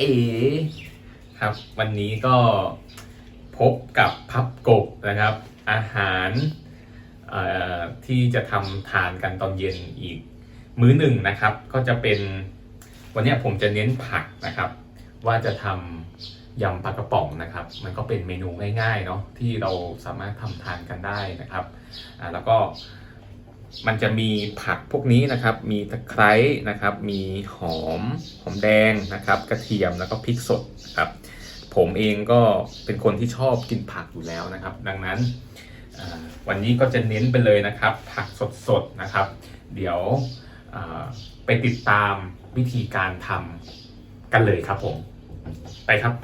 เจ๊ครับ วันนี้ก็พบกับพับกบนะครับ อาหารที่จะทำทานกันตอนเย็นอีก มื้อหนึ่งนะครับ ก็จะเป็นวันนี้ผมจะเน้นผักนะครับ ว่าจะทำยำปลากระป๋องนะครับ มันก็เป็นเมนูง่ายๆเนาะที่เราสามารถทำทานกันได้นะครับแล้วก็ มันจะมีผักพวกนี้นะครับ มีตะไคร้นะครับ มีหอมหอมแดงนะครับ กระเทียมแล้วก็พริกสดครับ ผมเองก็เป็นคนที่ชอบกินผักอยู่แล้วนะครับ ดังนั้นวันนี้ก็จะเน้นไปเลยนะครับ ผักสดๆนะครับ เดี๋ยวไปติดตามวิธีการทำกันเลยครับผม ไปครับ